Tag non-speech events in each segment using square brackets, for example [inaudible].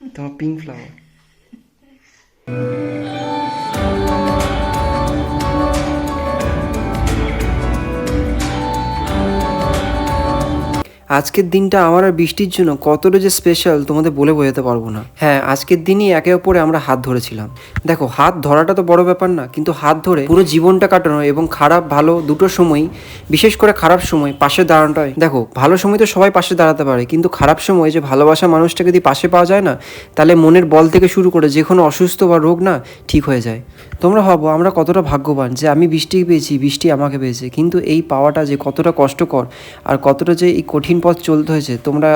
তোমার pink flower আজকের দিনটা আমার আর বৃষ্টির জন্য কতটা যে স্পেশাল তোমাদের বলে বোঝাতে পারব না। হ্যাঁ আজকের দিনই একে অপরে আমরা হাত ধরেছিলাম। দেখো, হাত ধরাটা তো বড় ব্যাপার না, কিন্তু হাত ধরে পুরো জীবনটা কাটানো এবং খারাপ, ভালো দুটো সময়ই বিশেষ করে খারাপ সময় পাশে দাঁড়ানোটাই দেখো, ভালো সময় তো সবাই পাশে দাঁড়াতে পারে, কিন্তু খারাপ সময় যে ভালোবাসা মানুষটাকে যদি পাশে পাওয়া যায় না, তাহলে মনের বল থেকে শুরু করে যে কোনো অসুস্থ বা রোগ না, ঠিক হয়ে যায়। তোমরা ভাবো, আমরা কতটা ভাগ্যবান যে আমি বৃষ্টি পেয়েছি, বৃষ্টি আমাকে পেয়েছে, কিন্তু এই পাওয়াটা যে কতটা কষ্টকর আর কতটা যে এই কঠিন পথ চলতে হয়েছে, তোমরা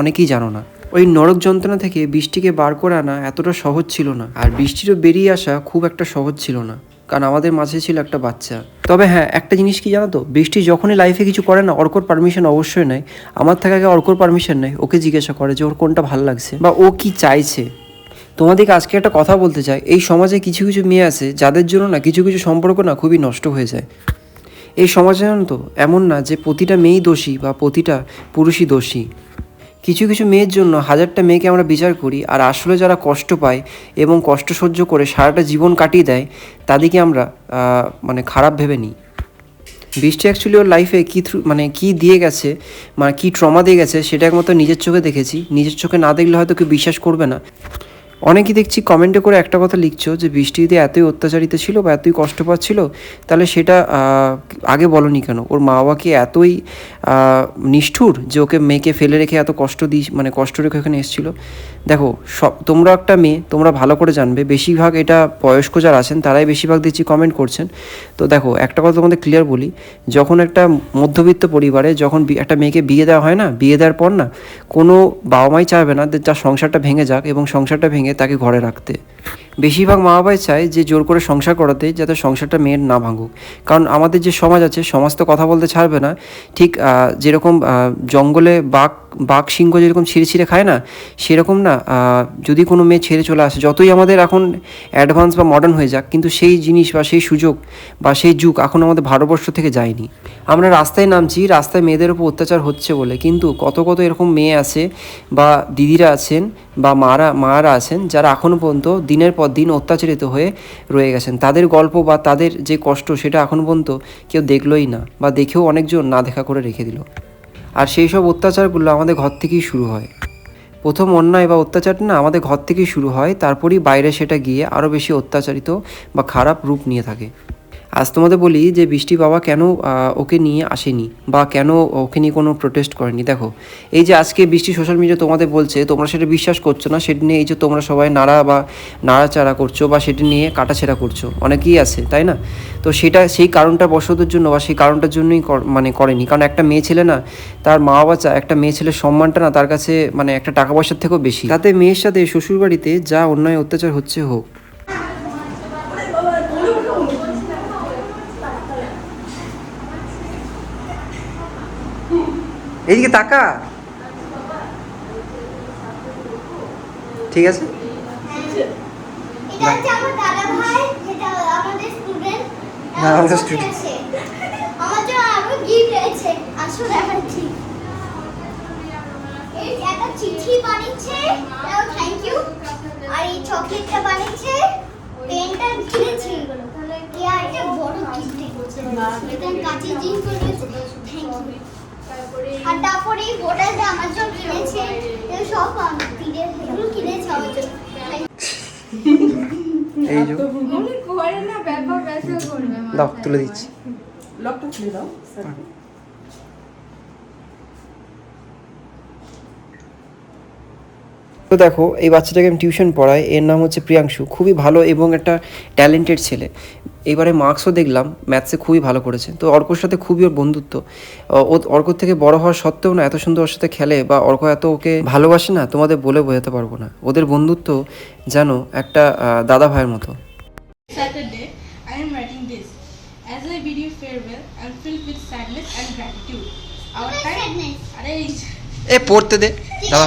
অনেকেই জানো না। ওই নরক যন্ত্রণা থেকে বৃষ্টিকে বার করে আনা এতটা সহজ ছিল না, আর বৃষ্টিরও বেরিয়ে আসা খুব একটা সহজ ছিল না, কারণ আমাদের মাঝে ছিল একটা বাচ্চা। তবে হ্যাঁ একটা জিনিস কি জানো তো, বৃষ্টি যখনই লাইফে কিছু করে না অর্কর পারমিশন অবশ্যই নেয়। আমার থেকে আগে অর্কর পারমিশন নেয়, ওকে জিজ্ঞাসা করে যে ওর কোনটা ভালো লাগছে বা ও কি চাইছে। তোমাদেরকে আজকে একটা কথা বলতে চাই। এই সমাজে কিছু কিছু মেয়ে আছে, যাদের জন্য না কিছু কিছু সম্পর্ক না খুবই নষ্ট হয়ে যায়। এই সমাজে তো, এমন না যে প্রতিটা মেয়েই দোষী বা প্রতিটা পুরুষই দোষী। কিছু কিছু মেয়ের জন্য হাজারটা মেয়েকে আমরা বিচার করি, আর আসলে যারা কষ্ট পায় এবং কষ্ট সহ্য করে সারাটা জীবন কাটিয়ে দেয়, তাদেরকে আমরা মানে খারাপ ভেবে নিই। বৃষ্টি অ্যাকচুয়ালি ওর লাইফে কী থ্রু মানে কী দিয়ে গেছে মানে কী ট্রমা দিয়ে গেছে, সেটা একমাত্র নিজের চোখে দেখেছি। নিজের চোখে না দেখলে হয়তো কেউ বিশ্বাস করবে না। অনেকেই দেখছি কমেন্টে করে একটা কথা লিখছো যে বৃষ্টি যদি এতই অত্যাচারিত ছিল বা এতই কষ্ট পাচ্ছিল, তাহলে সেটা আগে বলনি কেন? ওর মা বাবাকে এতই নিষ্ঠুর যে ওকে মেয়েকে ফেলে রেখে এত কষ্ট দিই মানে কষ্ট রেখে এখানে এসেছিল? দেখো, সব, তোমরা একটা মেয়ে, তোমরা ভালো করে জানবে। বেশিরভাগ এটা বয়স্ক যারা আছেন, তারাই বেশিরভাগ দিচ্ছি কমেন্ট করছেন। তো দেখো, একটা কথা তোমাদের ক্লিয়ার বলি, যখন একটা মধ্যবিত্ত পরিবারে যখন একটা মেয়েকে বিয়ে দেওয়া হয় না, বিয়ে দেওয়ার পর না, কোনো বাবা মাই চাইবে না যে তার সংসারটা ভেঙে যাক এবং সংসারটা ভেঙে তাকে ঘরে রাখতে। বেশিরভাগ মা বাবাই চায় যে জোর করে সংসার করাতে যাতে সংসারটা মেয়ের না ভাঙুক। কারণ আমাদের যে সমাজ আছে, সমাজ তো কথা বলতে ছাড়বে না। ঠিক যেরকম জঙ্গলে বাঘ বাঘ, সিংহ যেরকম ছিঁড়ে ছিঁড়ে খায় না, সেরকম না যদি কোনো মেয়ে ছেড়ে চলে আসে, যতই আমাদের এখন অ্যাডভান্স বা মডার্ন হয়ে যাক, কিন্তু সেই জিনিস বা সেই সুযোগ বা সেই যুগ এখন আমাদের ভারতবর্ষ থেকে যায়নি। আমরা রাস্তায় নামছি, রাস্তায় মেয়েদের উপর অত্যাচার হচ্ছে বলে, কিন্তু কত কত এরকম মেয়ে আছে বা দিদিরা আছেন বা মারা মারা আছেন, যারা এখনও পর্যন্ত দিনের পর দিন অত্যাচারিত হয়ে রয়ে গেছেন। তাদের গল্প বা তাদের যে কষ্ট, সেটা এখনও পর্যন্ত কেউ দেখলোই না বা দেখেও অনেকজন না দেখা করে রেখে দিল। আর সেই সব অত্যাচারগুলো আমাদের ঘর থেকেই শুরু হয়। প্রথম অন্যায় বা অত্যাচারটা না আমাদের ঘর থেকেই শুরু হয়, তারপরেই বাইরে সেটা গিয়ে আরও বেশি অত্যাচারিত বা খারাপ রূপ নিয়ে থাকে। আজ তোমাদের বলি যে বৃষ্টি বাবা কেন ওকে নিয়ে আসেনি বা কেন ওকে নিয়ে কোনো প্রোটেস্ট করেনি। দেখো, এই যে আজকে বৃষ্টি সোশ্যাল মিডিয়া তোমাদের বলছে, তোমরা সেটা বিশ্বাস করছ না, সেটা নিয়ে এই যে তোমরা সবাই নাড়া বা নাড়াচাড়া করছ বা সেটা নিয়ে কাটাছেড়া করছ, অনেকেই আছে, তাই না? তো সেটা, সেই কারণটা বসতের জন্য বা সেই কারণটার জন্যই মানে করেনি। কারণ একটা মেয়ে ছেলে না, তার মা বাবা একটা মেয়ে ছেলের সম্মানটা না তার কাছে মানে একটা টাকা পয়সার থেকেও বেশি। তাতে মেয়ের সাথে শ্বশুরবাড়িতে যা অন্যায় অত্যাচার হচ্ছে হোক এইদিকে তাকা। ঠিক আছে? আমাদের স্টুডেন্ট একটা চিঠি বানিয়েছে। থ্যাংক ইউ আর এই চকলেটটা বানিয়েছে। পেনটা কিনেছে। এগুলো কি আর এটা বড় গিফট এটা কাঁচের জিনিস রয়েছে থ্যাংক ইউ আর তারপরে এই বোটালটা আমার জন্য কিনেছে সব আমি কিনেছে আমার জন্য। এই যে। উনি করে না ব্যাপার ব্যবসা করবে দাও তুলে দিচ্ছি। লকটা খুলে দাও। তো দেখো এই বাচ্চাটাকে আমি টিউশন পড়াই এর নাম হচ্ছে প্রিয়াংশু। খুবই ভালো এবং একটা ট্যালেন্টেড ছেলে। এবারে মার্কসও দেখলাম ম্যাথসে খুবই ভালো করেছে। তো অর্কর সাথে খুবই ওর বন্ধুত্ব। ও অর্কর থেকে বড় হওয়া সত্ত্বেও না এত সুন্দর ওর সাথে খেলে বা অর্ক এত ওকে ভালোবাসে না তোমাদের বলে বোঝাতে পারব না। ওদের বন্ধুত্ব যেন একটা দাদা ভাইয়ের মতো। এ পড়তে দে দাদা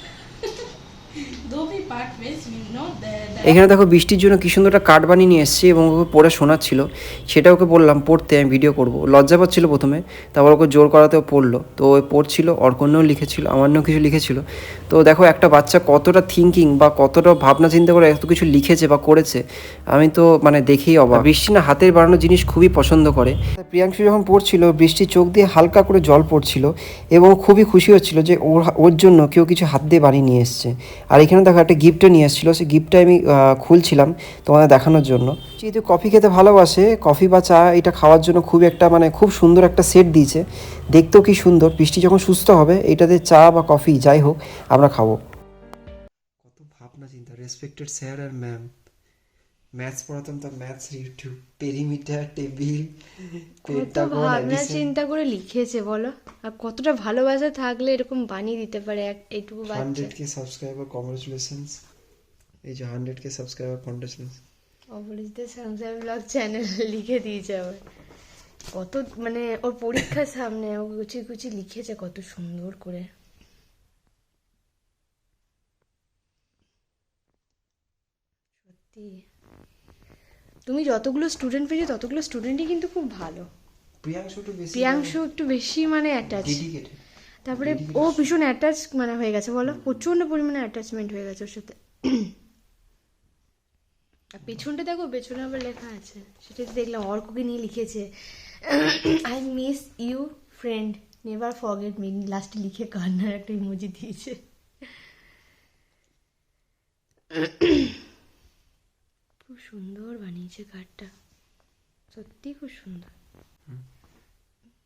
এখানে দেখো বৃষ্টির জন্য কি সুন্দর একটা কাঠ বানিয়ে নিয়ে এসেছি এবং ওকে পড়ে শোনাচ্ছিল। সেটা ওকে বললাম, পড়তে, আমি ভিডিও করব। লজ্জা পাচ্ছিল প্রথমে, তারপর ওকে জোর করাতে ও পড়ল। তো ও পড়ছিল অর্কন্যও লিখেছিল আমান্যও কিছু লিখেছিল। তো দেখো একটা বাচ্চা কতটা থিঙ্কিং বা কতটা ভাবনা চিন্তা করে এত কিছু লিখেছে বা করেছে, আমি তো মানে দেখেই অবাক। বৃষ্টি না হাতের বানানো জিনিস খুবই পছন্দ করে। প্রিয়াংশু যখন পড়ছিল, বৃষ্টির চোখ দিয়ে হালকা করে জল পড়ছিল এবং খুবই খুশি হচ্ছিল যে ওর ওর জন্য কেউ কিছু হাত দিয়ে বানিয়ে নিয়ে এসছে। আর এখানে দেখো একটা গিফট নিয়ে এসেছিল। সেই গিফটটা আমি খুলছিলাম তোমাদের দেখানোর জন্য। যেহেতু কফি খেতে ভালোবাসে কফি বা চা, এটা খাওয়ার জন্য খুব একটা মানে খুব সুন্দর একটা সেট দিয়েছে। দেখতেও কি সুন্দর, বৃষ্টি যখন সুস্থ হবে, এটাতে চা বা কফি যাই হোক, আমরা খাব। কত ভাবনা চিন্তা রেসপেক্টেড স্যার আর ম্যাম ম্যাথস পড়াতাম তার ম্যাথস ইউটিউব পেরিমিটার টেবিল কত ভাবনা চিন্তা করে লিখেছে বলো? আর কতটা ভালোবাসা থাকলে এরকম বানিয়ে দিতে পারে এক এইটুকু বাচ্চা? হান্ড্রেড কে সাবস্ক্রাইবার কংগ্রেচুলেশনস এই যে হান্ড্রেড কে সাবস্ক্রাইবার কংগ্রেচুলেশন অপরিচিত সংসার ব্লগ চ্যানেল লিখে দিয়েছে আবার। কত মানে ওর পরীক্ষার সামনে ও গুছি গুছি লিখেছে কত সুন্দর করে। সত্যি। তুমি যতগুলো স্টুডেন্ট পেয়েছ ততগুলো স্টুডেন্টই কিন্তু খুব ভালো। প্রিয়াংশু একটু বেশি প্রিয়াংশু একটু বেশি মানে অ্যাটাচ তারপরে ও ভীষণ অ্যাটাচ মানে হয়ে গেছে বলো? প্রচণ্ড পরিমাণে অ্যাটাচমেন্ট হয়ে গেছে ওর সাথে। আর পেছনটা দেখো পেছনে আবার লেখা আছে। সেটা দেখলাম অর্ককে নিয়ে লিখেছে। I miss you friend never forget me লাস্টে লিখে কান্নার একটা ইমোজি দিয়েছে। খুব সুন্দর বানিয়েছে কার্ডটা সত্যি খুব সুন্দর।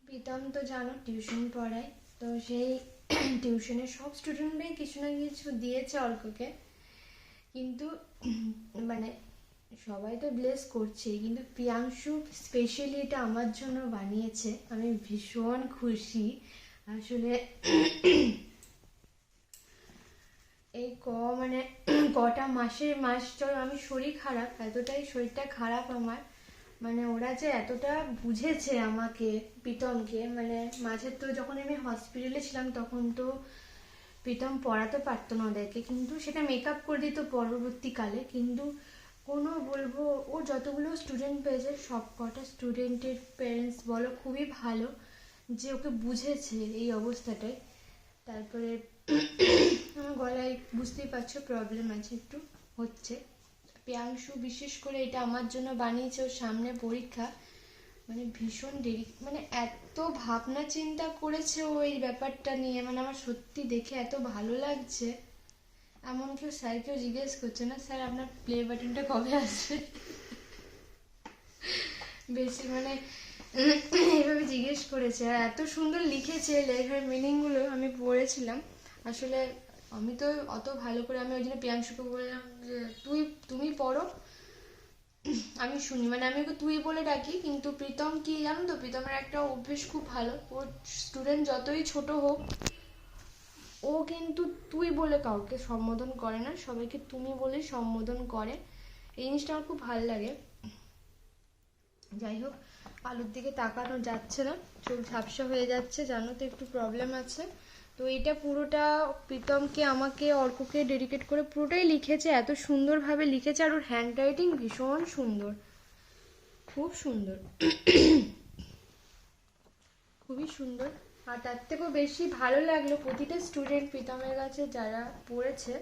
প্রীতম তো জানো টিউশন পড়ায় তো সেই [clears throat] টিউশনের সব স্টুডেন্টরাই কিছু না কিছু দিয়েছে অল্পকে। কিন্তু [clears throat] মানে সবাই তো ব্লেস করছে কিন্তু প্রিয়াংশু স্পেশালি এটা আমার জন্য বানিয়েছে। আমি ভীষণ খুশি। আসলে [clears throat] এই ক মানে কটা মাসের মাস চল আমি শরীর খারাপ, এতটাই শরীরটা খারাপ আমার। মানে ওরা যে এতটা বুঝেছে আমাকে, প্রীতমকে মানে মাঝে তো যখন আমি হসপিটালে ছিলাম, তখন তো প্রীতম পড়াতে পারতো না ওদেরকে, কিন্তু সেটা মেকআপ করে দিত পরবর্তীকালে, কিন্তু কোনো বলব, ও যতগুলো স্টুডেন্ট পেয়েছে, সব কটা স্টুডেন্টের প্যারেন্টস বলো, খুবই ভালো যে ওকে বুঝেছে এই অবস্থাটায়। তারপরে বুঝতেই পারছ প্রবলেম আছে একটু, হচ্ছে। প্রিয়াংশু বিশেষ করে এটা আমার জন্য বানিয়েছে ওর সামনে পরীক্ষা। মানে ভীষণ দেরি মানে এত ভাবনা চিন্তা করেছে ও এই ব্যাপারটা নিয়ে মানে আমার সত্যি দেখে এত ভালো লাগছে। এমন কেউ স্যারকেও জিজ্ঞেস করছে না, স্যার আপনার প্লে বাটনটা কবে আসবে? বেশি মানে এইভাবে জিজ্ঞেস করেছে। আর এত সুন্দর লিখেছে, লেখার মিনিংগুলো আমি পড়েছিলাম। আসলে আমি তো অত ভালো করে, আমি ওই জন্য প্রিয়াংশুকে বললাম যে, তুই, তুমি পড়ো। আমি শুনি মানে আমি ওকে তুই বলে ডাকি, কিন্তু প্রীতম কি জানো তো, প্রীতমের একটা অভ্যেস খুব ভালো। ওর স্টুডেন্ট যতই ছোট হোক, ও কিন্তু তুই বলে কাউকে সম্বোধন করে না, সবাইকে তুমি বলে সম্বোধন করে। এই জিনিসটা আমার খুব ভালো লাগে। যাই হোক, আলুর দিকে তাকানো যাচ্ছে না, চোখ ঝাপসা হয়ে যাচ্ছে, জানো তো একটু প্রবলেম আছে। তো এটা পুরোটা প্রীতমকে, আমাকে, অর্ককে ডেডিকেট করে পুরোটাই লিখেছে, এত সুন্দরভাবে লিখেছে, আর ওর হ্যান্ড রাইটিং ভীষণ সুন্দর। খুব সুন্দর। খুবই সুন্দর। আর তার থেকেও বেশি ভালো লাগল প্রতিটা স্টুডেন্ট প্রীতমের কাছে যারা পড়েছে,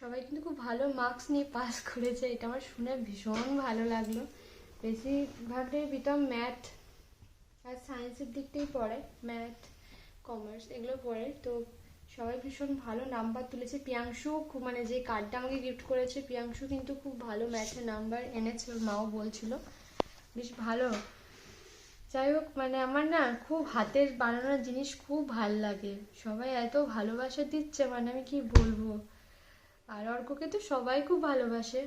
সবাই কিন্তু খুব ভালো মার্কস নিয়ে পাস করেছে, এটা আমার শুনে ভীষণ ভালো লাগল। বেশিরভাগটাই প্রীতম ম্যাথ আর সায়েন্সের দিকটাই পড়ে ম্যাথ কমার্স এগুলো পড়ে তো সবাই ভীষণ ভালো নাম্বার তুলেছে। প্রিয়াংশু খুব মানে যে কার্ডটা আমাকে গিফট করেছে, প্রিয়াংশু কিন্তু খুব ভালো ম্যাথে নাম্বার এনেছে ওর মাও বলছিল। বেশ ভালো। যাই হোক মানে আমার না খুব হাতের বানানোর জিনিস খুব ভালো লাগে। সবাই এত ভালোবাসা দিচ্ছে মানে আমি কি বলব? আর অর্ককে তো সবাই খুব ভালোবাসে।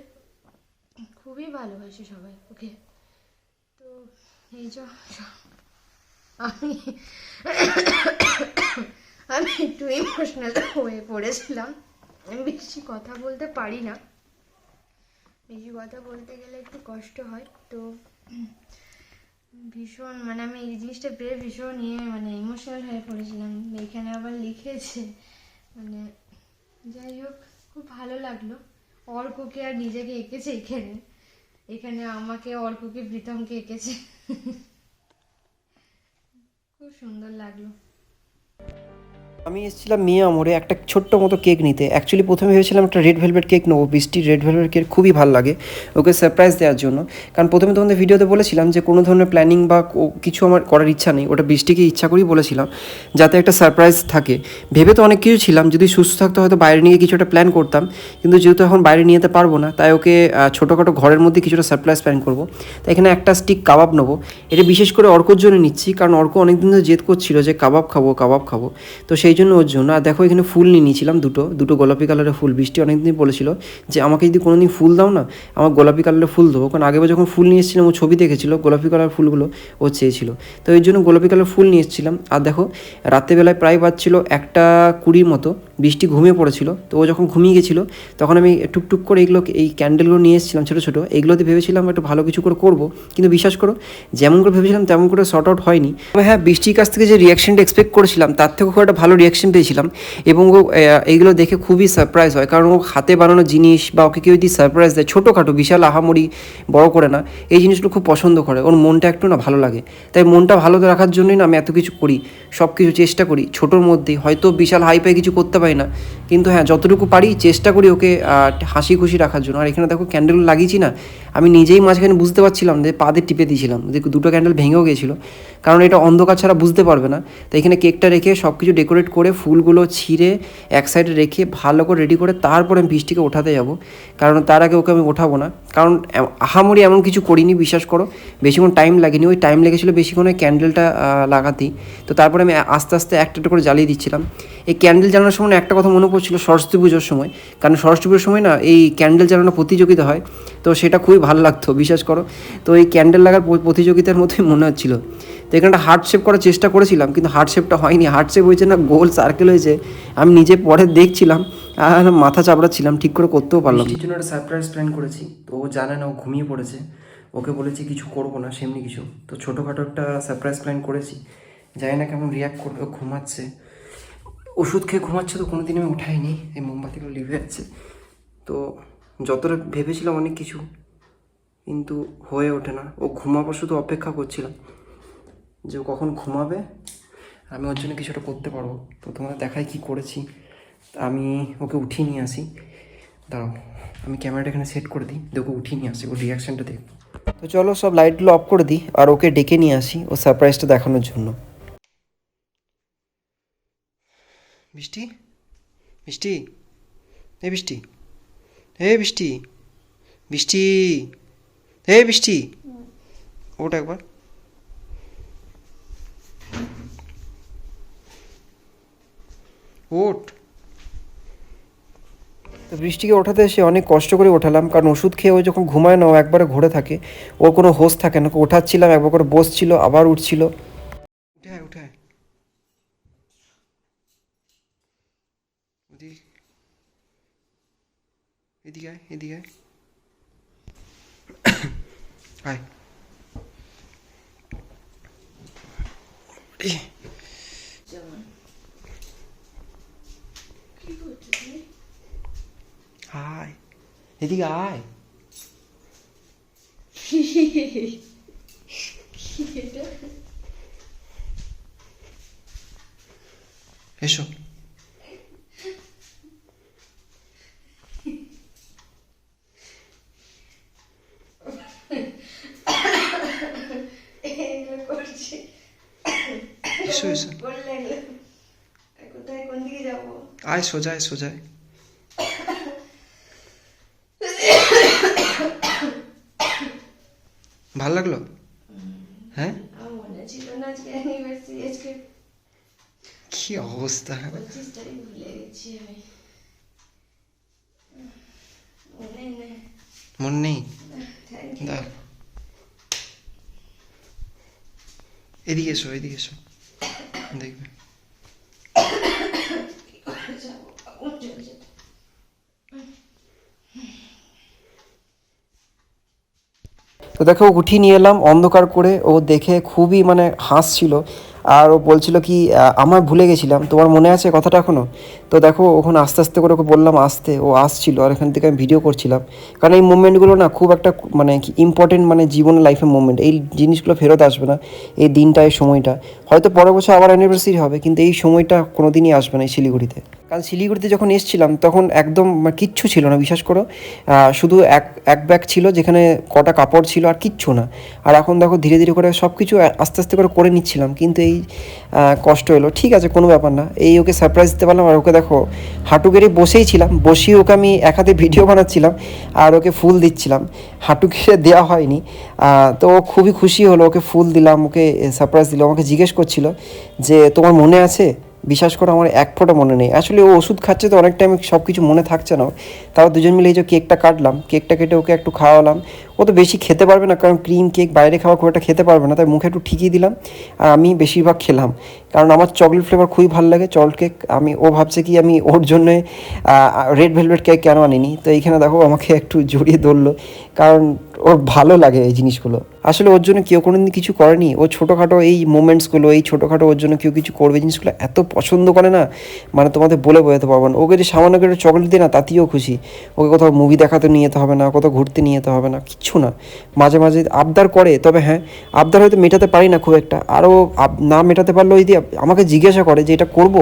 খুবই ভালোবাসে সবাই ওকে। তো এই যে আমি আমি একটু ইমোশনাল হয়ে পড়েছিলাম। আমি বেশি কথা বলতে পারি না। বেশি কথা বলতে গেলে একটু কষ্ট হয়। তো ভীষণ মানে আমি এই জিনিসটা পেয়ে ভীষণ ইয়ে মানে ইমোশনাল হয়ে পড়েছিলাম। এখানে আবার লিখেছে মানে যাই হোক, খুব ভালো লাগল। অর্ককে আর নিজেকে এঁকেছে এখানে। এখানে আমাকে, অর্ককে, প্রীতমকে এঁকেছে। খুব সুন্দর লাগল। আমি এসেছিলাম মিয়া মোড়ে একটা ছোট্ট মতো কেক নিতে। অ্যাকচুয়ালি প্রথমে ভেবেছিলাম একটা রেড ভেলভেট কেক নেব বৃষ্টির রেড ভেলভেট কেক খুবই ভালো লাগে, ওকে সারপ্রাইজ দেওয়ার জন্য। কারণ প্রথমে তোমাদের ভিডিওতে বলেছিলাম যে কোনো ধরনের প্ল্যানিং বা কিছু আমার করার ইচ্ছা নেই, ওটা বৃষ্টিকে ইচ্ছা করেই বলেছিলাম, যাতে একটা সারপ্রাইজ থাকে। ভেবে তো অনেক কিছু ছিলাম, যদি সুস্থ থাকতো হয়তো বাইরে নিয়ে কিছু একটা প্ল্যান করতাম, কিন্তু যেহেতু এখন বাইরে নিয়ে যেতে পারব না, তাই ওকে ছোটোখাটো ঘরের মধ্যে কিছুটা সারপ্রাইজ প্ল্যান করব। তাই এখানে একটা স্টিক কাবাব নেব। এটা বিশেষ করে অর্কর জন্য নিচ্ছি, কারণ অর্ক অনেকদিন ধরে জেদ করছিল যে কাবাব খাব কাবাব খাব। তো সেই জন্য ওর জন্য। আর দেখো এখানে ফুল নিয়ে নিয়েছিলাম দুটো। দুটো গোলাপি কালারের ফুল। বৃষ্টি অনেক দিন বলেছিল যে আমাকে যদি কোনো দিন ফুল দাও না, আমার গোলাপি কালারের ফুল দেবো। কারণ আগেবার যখন ফুল নিয়ে এসেছিলাম, ও ছবি দেখেছিল, গোলাপি কালার ফুলগুলো ও চেয়েছিল। তো এই জন্য গোলাপি কালার ফুল নিয়ে এসেছিলাম। আর দেখো, রাত্রেবেলায় প্রায় বাজছিল একটা কুড়ির মতো। বৃষ্টি ঘুমিয়ে পড়েছিল। তো ও যখন ঘুমিয়ে গেছিল, তখন আমি টুকটুক করে এগুলো এই ক্যান্ডেলগুলো নিয়ে এসেছিলাম ছোটো ছোটো। এইগুলোতে ভেবেছিলাম একটু ভালো কিছু করে করব। কিন্তু বিশ্বাস করো, যেমন করে ভেবেছিলাম তেমন করে শর্ট আউট হয়নি। হ্যাঁ বৃষ্টির কাছ থেকে যে রিয়াকশনটা এক্সপেক্ট করেছিলাম, তার থেকেও খুব একটা ভালো রিয়াকশন পেয়েছিলাম। এবং ও এইগুলো দেখে খুবই সারপ্রাইজ হয়। কারণ ও হাতে বানানো জিনিস বা ওকে কেউ যদি সারপ্রাইজ দেয়, ছোটোখাটো, বিশাল আহামরি, বড় করে না, এই জিনিসগুলো খুব পছন্দ করে। ওর মনটা একটু না ভালো লাগে। তাই মনটা ভালো রাখার জন্যই না আমি এত কিছু করি সব কিছু চেষ্টা করি, ছোটোর মধ্যেই। হয়তো বিশাল হাই পাই কিছু করতে পারি না। কিন্তু হ্যাঁ যতটুকু পারি চেষ্টা করি ওকে হাসি খুশি রাখার জন্য। আর এখানে দেখো ক্যান্ডেল লাগিয়েছি না, আমি নিজেই মাঝখানে বুঝতে পারছিলাম যে পা দিয়ে টিপে দিয়েছিলাম, যে দুটো ক্যান্ডেল ভেঙেও গেছিল। কারণ এটা অন্ধকার ছাড়া বুঝতে পারবে না। তো এখানে কেকটা রেখে সব কিছু ডেকোরেট করে ফুলগুলো ছিঁড়ে এক সাইডে রেখে ভালো করে রেডি করে তারপরে আমি বৃষ্টিকে ওঠাতে যাব। কারণ তার আগে ওকে আমি ওঠাবো না। কারণ আহামরি এমন কিছু করিনি, বিশ্বাস করো। বেশিক্ষণ টাইম লাগেনি। ওই টাইম লেগেছিলো বেশিক্ষণ ওই ক্যান্ডেলটা লাগাতেই। তো তারপরে আমি আস্তে আস্তে একটা করে জ্বালিয়ে দিচ্ছিলাম। এই ক্যান্ডেল জ্বালানোর সময় একটা কথা মনে পড়ছিল সরস্বতী পুজোর সময়। কারণ সরস্বতী পুজোর সময় না এই ক্যান্ডেল জ্বালানো প্রতিযোগিতা হয়। তো সেটা খুবই ভালো লাগতো, বিশ্বাস করো। তো এই ক্যান্ডেল লাগার প্রতিযোগিতার মতোই মনে হচ্ছিল। তো এখানে একটা হার্ট শেপ করার চেষ্টা করেছিলাম, কিন্তু হার্ট শেপটা হয়নি। হার্ট শেপ হয়েছে না, গোল সার্কেল হয়েছে। আমি নিজে পরে দেখছিলাম, আর মাথা চাপড়াচ্ছিলাম, ঠিক করে করতেও পারলাম না। জন্য একটা সারপ্রাইজ প্ল্যান করেছি। তো ও জানে না, ও ঘুমিয়ে পড়েছে। ওকে বলেছি, কিছু করব না, সেমনি কিছু। তো ছোটোখাটো একটা সারপ্রাইজ প্ল্যান করেছি। জানি না কেমন রিয়াক্ট করবে ঘুমাচ্ছে। ওষুধ খেয়ে ঘুমাচ্ছে তো কোনো দিন আমি উঠাইনি, এই মোমবাতিগুলো লিভে যাচ্ছে তো যতটা ভেবেছিলাম অনেক কিছু, কিন্তু হয়ে ওঠে না। ও ঘুমাবার শুধু অপেক্ষা করছিলাম যে ও কখন ঘুমাবে, আমি ওর জন্য কিছুটা করতে পারব। তো তোমাদের দেখাই কি করেছি। আমি ওকে উঠিয়ে নিয়ে আসি। দাঁড়াও, আমি ক্যামেরাটা এখানে সেট করে দিই। ওকে উঠিয়ে নিয়ে আসি ওর রিয়াকশানটা দেখব তো চলো সব লাইটগুলো অফ করে দিই, আর ওকে ডেকে নিয়ে আসি, ও সারপ্রাইজটা দেখানোর জন্য। বৃষ্টি? বৃষ্টি? এ বৃষ্টি। হে বৃষ্টি। বৃষ্টি। হে বৃষ্টি। ওটা একবার। ওঠ। তো বৃষ্টিকে ওঠাতে এসে অনেক কষ্ট করে ওঠালাম কারণ ওষুধ খেয়ে ও যখন ঘুমায় না ও একবারে ঘুরে থাকে। ওর কোনো হোশ থাকে না। ওঠাচ্ছিলাম একবার করে বসছিল আবার উঠছিল। উঠে আয়, উঠে আয়। ওদিক- এদিকে আয় এদিকে আয়। [coughs] আয়। আয়। এদিকে আয়। এসো করছি এসো এসো বললে কোথায় কোন দিকে যাব আয় সোজায় সোজায় ভালো লাগল? হ্যাঁ? কি অবস্থা? মন নেই। দাও এদিকে এসো এদিকে এসো। দেখবে। তো দেখো উঠিয়ে নিয়ে এলাম অন্ধকার করে ও দেখে খুবই মানে হাসছিল। আর ও বলছিল কি আমার ভুলে গেছিলাম, তোমার মনে আছে কথাটা এখনও তো দেখো, ওখানে আস্তে আস্তে করে ওকে বললাম আসতে, ও আসছিল আর এখান থেকে আমি ভিডিও করছিলাম। কারণ এই মুভমেন্টগুলো না খুব একটা মানে কি ইম্পর্টেন্ট মানে জীবনের লাইফের মুভমেন্ট এই জিনিসগুলো ফেরত আসবে না, এই দিনটা, এই সময়টা। হয়তো পরের বছর আবার অ্যানিভার্সারি হবে, কিন্তু এই সময়টা কোনো দিনই আসবে না এই শিলিগুড়িতে। কারণ শিলিগুড়িতে যখন এসেছিলাম, তখন একদম মানে কিচ্ছু ছিল না, বিশ্বাস করো। শুধু এক এক ব্যাগ ছিল, যেখানে কটা কাপড় ছিল আর কিচ্ছু না। আর এখন দেখো, ধীরে ধীরে করে সব কিছু আস্তে আস্তে করে করে নিচ্ছিলাম, কিন্তু এই কষ্ট এলো। ঠিক আছে, কোনো ব্যাপার না। এই ওকে সারপ্রাইজ দিতে পারলাম, আর ওকে দেখো, হাঁটু গেড়ে বসেই ছিলাম। বসিয়ে ওকে আমি এক হাতে ভিডিও বানাচ্ছিলাম, আর ওকে ফুল দিচ্ছিলাম। হাঁটু দেওয়া হয়নি। তো ও খুবই খুশি হলো, ওকে ফুল দিলাম, ওকে সারপ্রাইজ দিলাম আমাকে জিজ্ঞেস করছিল যে, তোমার মনে আছে? বিশ্বাস করো আমার এক ফোঁটা মনে নেই। আসলে ও ওষুধ খাচ্ছে তো অনেক টাইম সব কিছু মনে থাকছে না। ওর। দুজন মিলে এই যে কেকটা কাটলাম, কেকটা কেটে ওকে একটু খাওয়ালাম। ও তো বেশি খেতে পারবে না, কারণ ক্রিম কেক বাইরে খাওয়া খুব একটা খেতে পারবে না, তাই মুখে একটু ঠিকই দিলাম। আর আমি বেশিরভাগ খেলাম। কারণ আমার চকলেট ফ্লেভার খুবই ভালো লাগে চকলেট কেক আমি, ও ভাবছে কি আমি ওর জন্যে রেড ভেলভেট কেক কেন আনিনি? তো এইখানে দেখো আমাকে একটু জড়িয়ে ধরলো। কারণ ওর ভালো লাগে এই জিনিসগুলো। আসলে ওর জন্য কেউ কোনোদিন কিছু করেনি। ও ছোটোখাটো এই মোমেন্টসগুলো এই ছোটোখাটো ওর জন্য কেউ কিছু করবে, জিনিসগুলো এত পছন্দ করে না মানে তোমাদের বলে বোঝাতে পারব না। ওকে যে সামান্য করে চকলেট দিই না তাতেও খুশি। ওকে কোথাও মুভি দেখাতে নিয়ে যেতে হবে না, কোথাও ঘুরতে নিয়ে যেতে হবে না, কিচ্ছু না। মাঝে মাঝে আবদার করে, তবে হ্যাঁ আবদার হয়তো মেটাতে পারি না খুব একটা। আরও না মেটাতে পারলে ওই দিয়ে আমাকে জিজ্ঞাসা করে যে এটা করব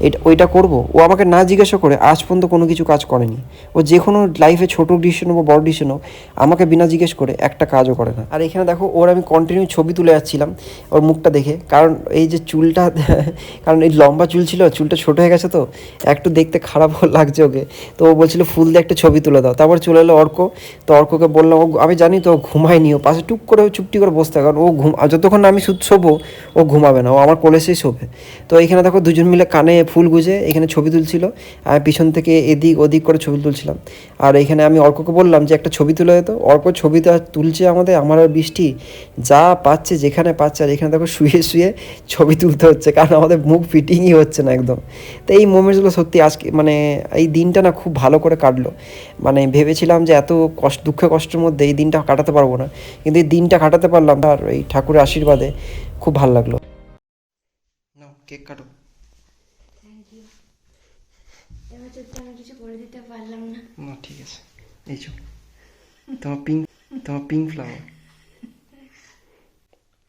এটা, ওইটা করব। ও আমাকে না জিজ্ঞাসা করে আজ পর্যন্ত কোনো কিছু কাজ করেনি। ও যে কোনো লাইফে ছোটো ডিসিশন হোক বা বড় ডিসিশন হোক, আমাকে বিনা জিজ্ঞেস করে একটা কাজও করে না। আর এখানে দেখো, ওর আমি কন্টিনিউ ছবি তুলে যাচ্ছিলাম, ওর মুখটা দেখে। কারণ এই যে চুলটা, [laughs] কারণ এই লম্বা চুল ছিল, চুলটা ছোটো হয়ে গেছে তো, একটু দেখতে খারাপ [laughs] লাগছে ওকে। তো ও বলছিল, ফুল দিয়ে একটা ছবি তুলে দাও। তারপর চলে এলো অর্ক। তো অর্ককে বললাম, ও, আমি জানি তো ঘুমায়নি। ও পাশে টুক করে চুপটি করে বসতে কারণ ও ঘুম যতক্ষণ আমি শুধু শোবো ও ঘুমাবে না, ও আমার কোলে এসেই শোবে। তো এখানে দেখো দুজন মিলে কানে ফুল গুজে এখানে ছবি তুলছিল আর পিছন থেকে এদিক ওদিক করে ছবি তুলছিলাম। আর এখানে আমি অর্ককে বললাম যে, একটা ছবি তুলে দিত অর্ক ছবি তো তুলছে আমাদের, আমার আর বৃষ্টি, যা পাচ্ছে, যেখানে পাচ্ছে। আর এখানে দেখো শুয়ে শুয়ে ছবি তুলতে হচ্ছে, কারণ আমাদের মুখ ফিটিংই হচ্ছে না একদম। তো এই মোমেন্টসগুলো সত্যি আজকে মানে এই দিনটা না খুব ভালো করে কাটলো। মানে ভেবেছিলাম যে, এত কষ্ট, দুঃখে কষ্টের মধ্যে এই দিনটা কাটাতে পারব না। কিন্তু এই দিনটা কাটাতে পারলাম আর এই ঠাকুরের আশীর্বাদে। খুব ভালো লাগল। কেক কাটো। এবার তো আমি কিছু করে দিতে পারলাম না। না ঠিক আছে। এই চো তোমার পিঙ্ক তোমার পিঙ্ক ফ্লাওয়ার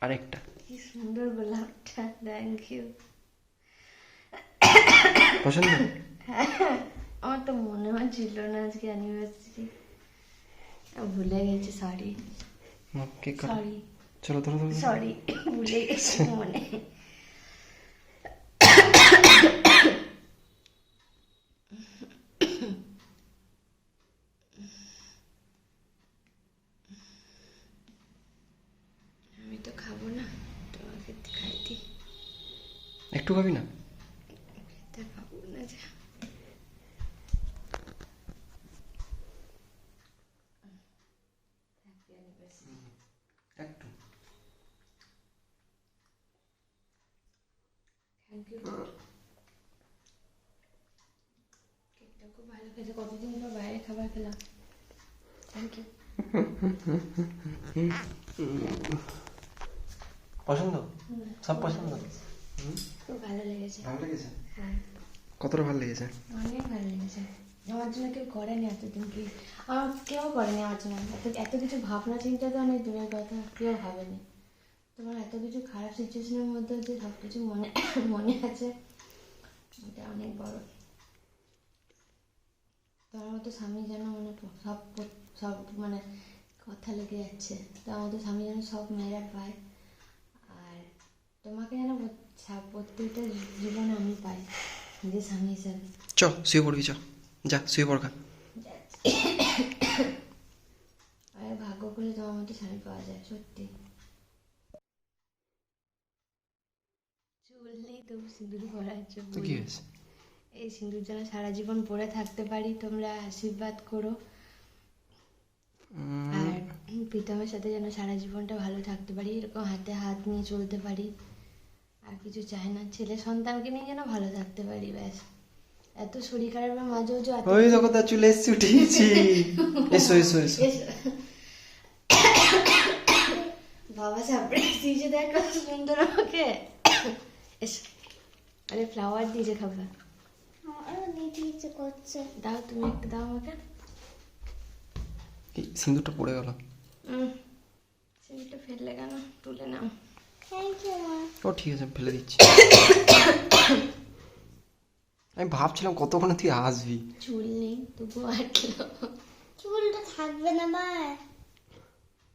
আরেকটা। কি সুন্দর গোলাপটা থ্যাংক ইউ পছন্দ? আমার তো মনে হয় ছিল না আজকে অ্যানিভার্সারি ভুলে গেছি সরি সরি চলো ধরো ধরো ধরো। সরি ভুলে গেছি মনে আমি তো খাব না তোমাকে খাই দিই একটু খাবি না খেতে পাবো না যা একটু থ্যাংক ইউ কেকটা খুব কতদিন পর বাইরে খাবার খেলাম? থ্যাংক ইউ পছন্দ? সব পছন্দ? খুব ভালো লেগেছে। ভালো লেগেছে? হ্যাঁ। কতটা ভালো লেগেছে? অনেক ভালো লেগেছে। আমার জন্য কেউ করেনি এতদিন কি? আমার কেউ করেনি আমার জন্য। এত এত কিছু ভাবনা চিন্তা তো অনেক দূরের কথা কেউ ভাবেনি। তোমার এত কিছু খারাপ সিচুয়েশনের মধ্যে যে সব কিছু মনে মনে আছে এটা অনেক বড়। তোমার মতো স্বামী যেন মানে সব সব মানে কথা লেগে যাচ্ছে। তোমার মতো স্বামী যেন সব মেয়েরা পায়। আর তোমাকে যেন প্রত্যেকটা জীবনে আমি পাই নিজের স্বামী হিসাবে। চ শুয়ে পড়বি চ। যা শুয়ে পড়কা আর ভাগ্য করে তোমার মতো স্বামী পাওয়া যায় সত্যি। চুল নেই তবু সিঁদুর তো হয়েছে এই সিঁদুর যেন সারা জীবন পরে থাকতে পারি তোমরা আশীর্বাদ করো। আর প্রীতমের সাথে যেন সারা জীবনটা ভালো থাকতে পারি এরকম হাতে হাত নিয়ে চলতে পারি। আর কিছু চাই না ছেলে সন্তানকে নিয়ে যেন ভালো থাকতে পারি ব্যাস। এত শরীর খারাপের মাঝেও যে ওই দেখো তার চুলে এসছি উঠিয়েছি এসো এসো এসো। বাবা সারপ্রাইজ দিয়েছে দেখ সুন্দর আমাকে। এসো। আরে ফ্লাওয়ার দিয়ে যে আমারও করছে। দাও তুমি একটু দাও আমাকে। এই সিঁদুরটা পড়ে গেল। সিঁড়িটা ফেললে কেন? তুলে নাও। থ্যাংক ইউ মা ও ঠিক আছে ফেলে দিচ্ছি। আমি ভাবছিলাম কতক্ষণে তুই আসবি। চুল নেই তবুও আটলো। চুলটা থাকবে না মা।